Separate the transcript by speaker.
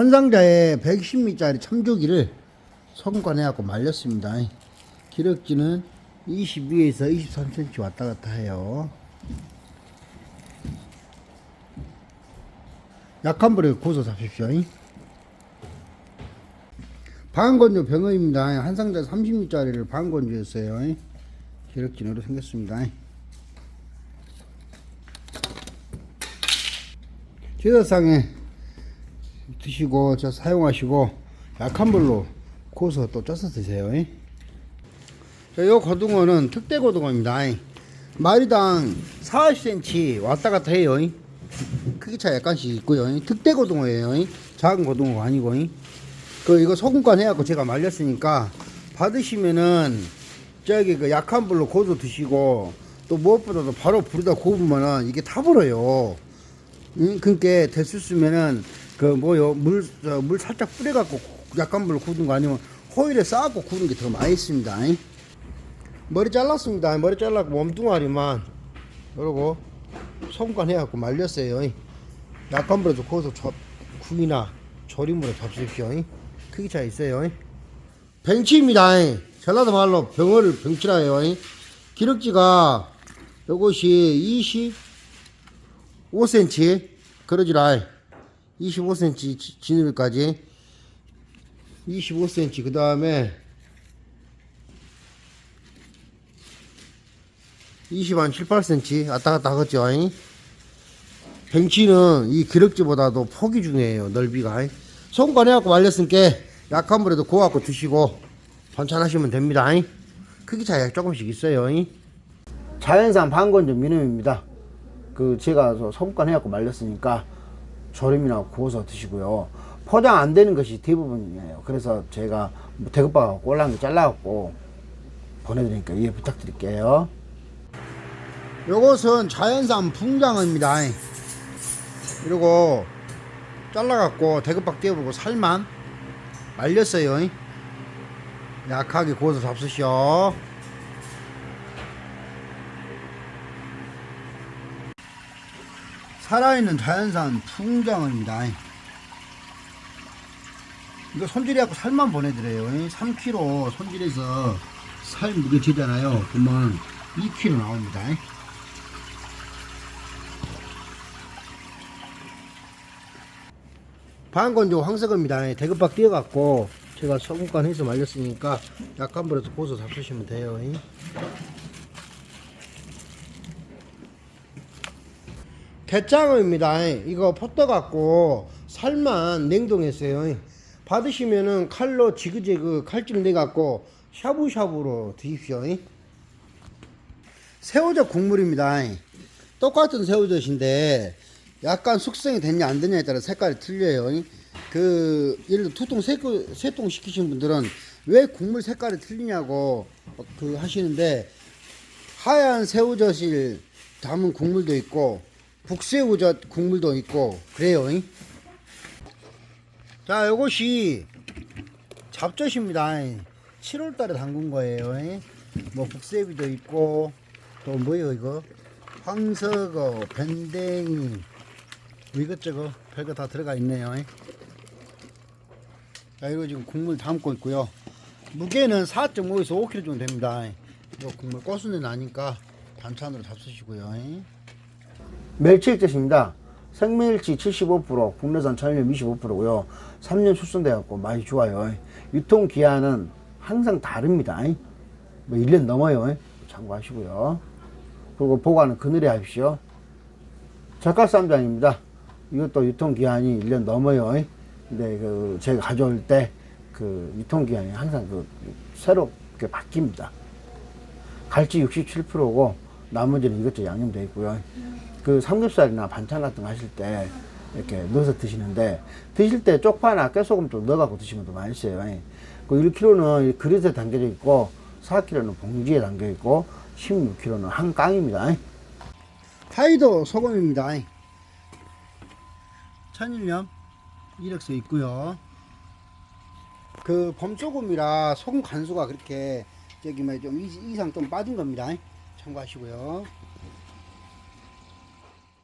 Speaker 1: 한 상자에 110미짜리 참조기를 소금간 해갖고 말렸습니다. 기럭지는 22에서 23cm 왔다 갔다 해요. 약한 불에 고소 잡십시오. 방건조 병어입니다. 한 상자 30미짜리를 방건조했어요. 기럭진으로 생겼습니다. 제사상에 드시고 저 사용하시고 약한 불로 구워서 또 쪄서 드세요. 자, 요 고등어는 특대 고등어입니다. 마리당 40cm 왔다 갔다 해요. 크기 차이 약간씩 있고요. 특대 고등어예요. 작은 고등어가 아니고. 그 이거 소금간 해갖고 제가 말렸으니까 받으시면은 저기 그 약한 불로 고소 드시고 또 무엇보다도 바로 불에다 구우면은 이게 타버려요. 응? 그니까 될수 있으면은 그 뭐요 물물 살짝 뿌려갖고 약간 불로 구운 거 아니면 호일에 쌓고 구운 게더 맛있습니다. 잉? 머리 잘랐습니다. 머리 잘랐고 몸뚱아리만 그러고 소금간 해갖고 말렸어요. 잉? 약간 불에서 구워서 저, 구이나 조림으로 잡수십시오. 잉? 크기 차이 있어요. 잉? 전라도 말로 병어를 병치라 해요. 잉? 기럭지가 이것이 25cm 그러지라 25cm 진입까지. 25cm 그 다음에 20한 7, 8cm 왔다 갔다 하겠죠. 뱅치는 이 기럭지보다도 폭이 중요해요 넓이가. 손관 해갖고 말렸으니까 약한 불에도 구워갖고 드시고 반찬하시면 됩니다. 크기 차이가 조금씩 있어요 자연산 방건조 민음입니다. 그 제가 해갖고 말렸으니까 조림이나 구워서 드시고요. 포장 안 되는 것이 대부분이에요. 그래서 제가 뭐 대급박하고 꼴랑게 잘라갖고 보내드리니까 이해 부탁드릴게요. 요것은 자연산 붕장어입니다. 그리고 잘라갖고 대급박 떼어보고 살만 말렸어요. 약하게 구워서 잡수시오. 살아있는 자연산 풍장어입니다. 이거 손질해갖고 살만 보내드려요. 3kg 손질해서 살 무게 재잖아요. 그러면 2kg 나옵니다. 반건조 황석입니다. 대급박 띄어갖고 제가 소금간 해서 말렸으니까 약한 불에서 고소 잡수시면 돼요. 대장어입니다. 이거 포터 갖고 살만 냉동했어요. 받으시면은 칼로 지그재그 칼집 내 갖고 샤브샤브로 드십시오. 새우젓 국물입니다. 똑같은 새우젓인데 약간 숙성이 됐냐 안 됐냐에 따라 색깔이 틀려요. 그 예를 들어 두통 세통 시키신 분들은 왜 국물 색깔이 틀리냐고 그 하시는데 하얀 새우젓을 담은 국물도 있고 북새우젓 국물도 있고 그래요. 자, 요것이 잡젓입니다. 7월 달에 담근 거예요. 뭐 북새우도 있고 또 뭐예요 이거? 황석어, 밴댕이 뭐 이것저것 별거 다 들어가 있네요. 자, 이거 지금 국물 담고 있고요. 무게는 4.5에서 5kg 정도 됩니다. 이 국물 고수는 나니까 반찬으로 잡수시고요. 멸치액젓입니다. 생멸치 75%, 국내산 천일염 25%고요. 3년 숙성돼갖고 맛이 좋아요. 유통기한은 항상 다릅니다. 뭐 1년 넘어요. 참고하시고요. 그리고 보관은 그늘에 하십시오. 젓갈쌈장입니다. 이것도 유통기한이 1년 넘어요. 근데 그 제가 가져올 때 그 유통기한이 항상 그 새롭게 바뀝니다. 갈치 67%고 나머지는 이것저것 양념되어 있고요. 그 삼겹살이나 반찬 같은 거 하실 때 이렇게 넣어서 드시는데 드실 때 쪽파나 깨소금 좀 넣어갖고 드시면 더 맛있어요. 그 1kg는 그릇에 담겨져 있고 4kg는 봉지에 담겨 있고 16kg는 한 깡입니다. 하이도 소금입니다. 천일염 이력서 있고요. 그 범소금이라 소금 간수가 그렇게 저기 뭐좀 이상 좀 빠진 겁니다. 참고하시고요.